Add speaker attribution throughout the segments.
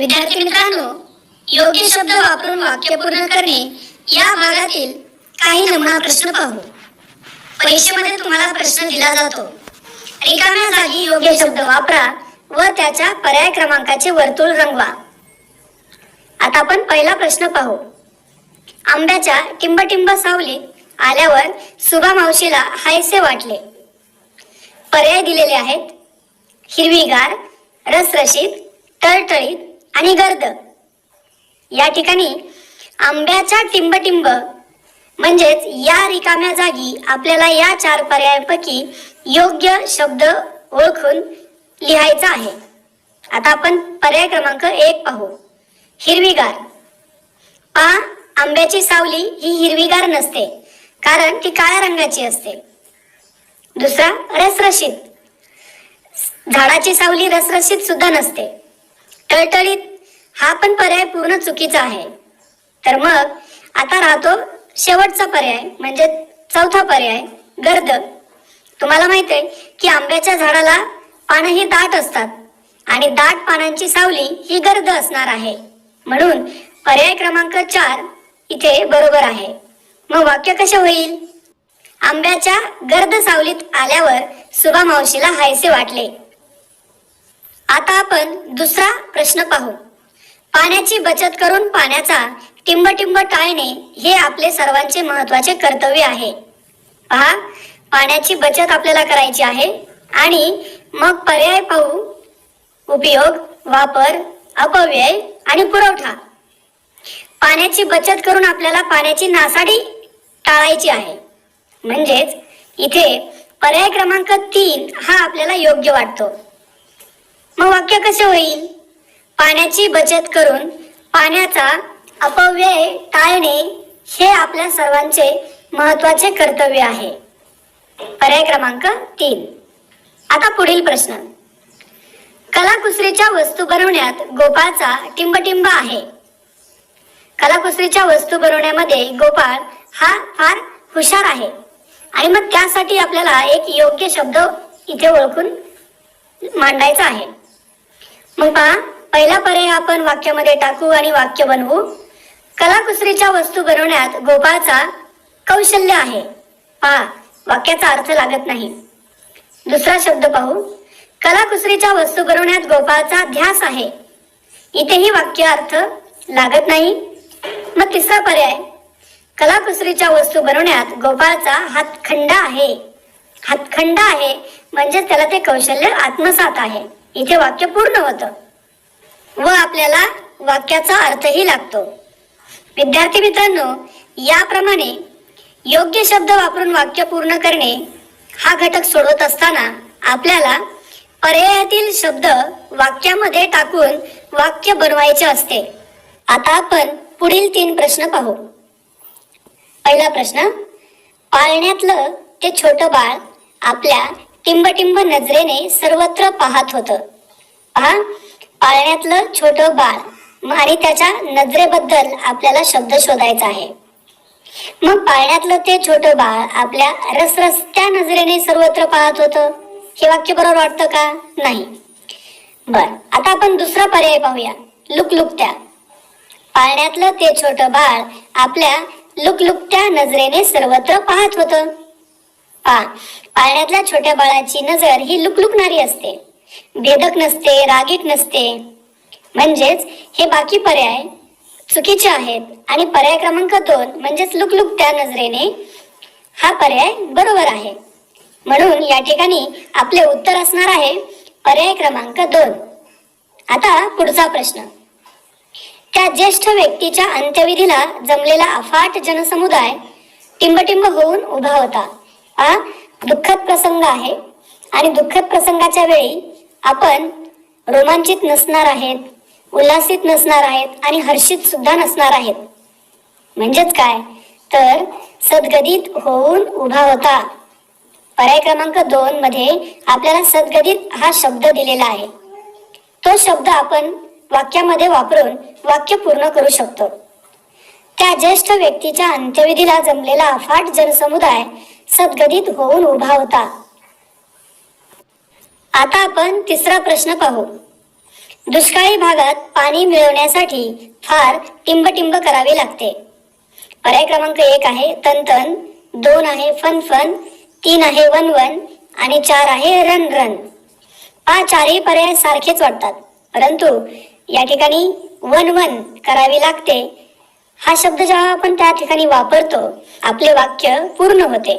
Speaker 1: विद्यार्थी मित्रांनो योग्य शब्द वापरून वाक्य पूर्ण करणे या भागातील काही नमुना प्रश्न पाहू. परीक्षेमध्ये तुम्हाला प्रश्न दिला जातो. रिकाम्या जागी योग्य शब्द वापरा व त्याच्या पर्याय क्रमांकाचे वर्तुळ रंगवा. आता आपण पहिला प्रश्न पाहू. आंब्याच्या टिंबटिंब सावलीत आल्यावर सुभा मावशीला हायसे वाटले. पर्याय दिलेले आहेत. हिरवीगार रसरशीत टळटळीत आणि गर्द. या ठिकाणी आंब्याच्या टिंबटिंब म्हणजेच या रिकाम्या जागी आपल्याला या चार पर्यायांपैकी योग्य शब्द ओळखून लिहायचा आहे. आता आपण पर्याय क्रमांक एक पाहू. हिरवीगार. पा आंब्याची सावली ही हिरवीगार नसते कारण ती काळ्या रंगाची असते. दुसरा रसरशीत. झाडाची सावली रसरशीत सुद्धा नसते. टळटळीत हा पण पर्याय पूर्ण चुकीचा आहे. तर मग आता राहतो शेवटचा पर्याय म्हणजे चौथा पर्याय गर्द. तुम्हाला माहीत आहे की आंब्याच्या झाडाला पानं ही दाट असतात आणि दाट पानांची सावली ही गर्द असणार आहे. म्हणून पर्याय क्रमांक चार इथे बरोबर आहे. मग वाक्य कसे होईल? आंब्याच्या गर्द सावलीत आल्यावर सुभा मावशीला हायसे वाटले. आता आपण दुसरा प्रश्न पाहू. पाण्याची बचत करून पाण्याचा टिंबटिंब टाळणे हे आपले सर्वांचे महत्त्वाचे कर्तव्य आहे. पहा पाण्याची बचत आपल्याला करायची आहे आणि मग पर्याय पाहू. उपयोग वापर अपव्यय आणि पुरवठा. पाण्याची बचत करून आपल्याला पाण्याची नासाडी टाळायची आहे. म्हणजेच इथे पर्याय क्रमांक तीन हा आपल्याला योग्य वाटतो. मग वाक्य कसे होईल? पाण्याची बचत करून पाण्याचा अपव्यय टाळणे हे आपल्या सर्वांचे महत्त्वाचे कर्तव्य आहे. पर्याय क्रमांक तीन. आता पुढील प्रश्न. कलाकुसरीच्या वस्तू बनवण्यात गोपाळचा टिंबटिंब आहे. कलाकुसरीच्या वस्तू बनवण्यामध्ये गोपाळ हा फार हुशार आहे. आणि मग त्यासाठी आपल्याला एक योग्य शब्द इथे ओळखून मांडायचा आहे. मग पहा पहिला पर्याय आपण वाक्यामध्ये टाकू आणि वाक्य बनवू. कलाकुसरीच्या वस्तू बनवण्यात गोपाळचा कौशल्य आहे. पहा वाक्याचा अर्थ लागत नाही. दुसरा शब्द पाहू. कलाकुसरीच्या वस्तू बनवण्यात गोपाळचा ध्यास आहे. इथेही वाक्य अर्थ लागत नाही. मग तिसरा पर्याय. कलाकुसरीच्या वस्तू बनवण्यात गोपाळचा हातखंडा आहे. हातखंडा आहे म्हणजे त्याला ते कौशल्य आत्मसात आहे. इथे वाक्य पूर्ण होतं. व आपल्याला वाक्याचा अर्थही लागतो. विद्यार्थी मित्रांनो याप्रमाणे योग्य शब्द वापरून वाक्य पूर्ण करणे हा घटक सोडवत असताना आपल्याला पर्यायातील शब्द वाक्यामध्ये टाकून वाक्य बनवायचे असते. आता आपण पुढील तीन प्रश्न पाहू. पहिला प्रश्न पाळण्यातलं ते छोटं बाळ आपल्या टिंबटिंब नजरेने सर्वत्र पाहत होत. पहा पाळण्यातलं छोट बाळ आणि त्याच्या नजरेबद्दल आपल्याला शब्द शोधायचा आहे. मग पाळण्यातलं ते छोट बाळ आपल्या रसरस्त्या नजरेने सर्वत्र पाहत होत. हे वाक्य बरोबर वाटतं का? नाही. बर आता आपण दुसरा पर्याय पाहूया. लुकलुकत्या. पाळण्यातलं ते छोट बाळ आपल्या लुकलुकत्या नजरेने सर्वत्र पाहत होतं. पा पाळण्यातल्या छोट्या बाळाची नजर ही लुकलुकणारी असते. भेदक नसते रागीट नसते. म्हणजेच हे बाकी पर्याय चुकीचे आहेत आणि पर्याय क्रमांक दोन म्हणजेच लुकलुक त्या नजरेने हा पर्याय बरोबर आहे. म्हणून या ठिकाणी आपले उत्तर असणार आहे पर्याय क्रमांक दोन. आता पुढचा प्रश्न. त्या ज्येष्ठ व्यक्तीच्या अंत्यविधीला जमलेला अफाट जनसमुदाय टिंबटिंब होऊन उभा होता. हा दुःखद प्रसंग आहे. आणि दुःखद प्रसंगाच्या वेळी आपण रोमांचित नसणार आहेत उल्हासित नसणार आहेत आणि हर्षित सुद्धा नसणार आहेत. म्हणजेच काय? तर सद्गदित होऊन उभा होता. पर्याय क्रमांक दोन मध्ये आपल्याला सद्गदित हा शब्द दिलेला आहे. तो शब्द आपण वाक्यामध्ये वापरून वाक्य पूर्ण करू शकतो. त्या ज्येष्ठ व्यक्तीच्या अंत्यविधीला जमलेला अफाट जनसमुदाय सद्गदित होऊन उभा होता. आता आपण तिसरा प्रश्न पाहू. दुष्काळी भागात पाणी मिळवण्यासाठी फार टिंबटिंब करावे लागते. पर्याय क्रमांक एक आहे तनतन दोन आहे फन फन तीन आहे वन वन आणि चार आहे रन रन हा चारही पर्याय सारखेच वाटतात. परंतु या ठिकाणी वन वन करावी लागते. हा शब्द जेव्हा आपण त्या ठिकाणी वापरतो आपले वाक्य पूर्ण होते.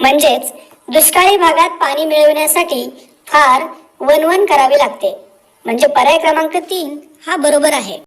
Speaker 1: म्हणजेच दुष्काळी भागात पाणी मिळवण्यासाठी फार वणवण करावे लागते. म्हणजे पर्याय क्रमांक तीन हा बरोबर आहे.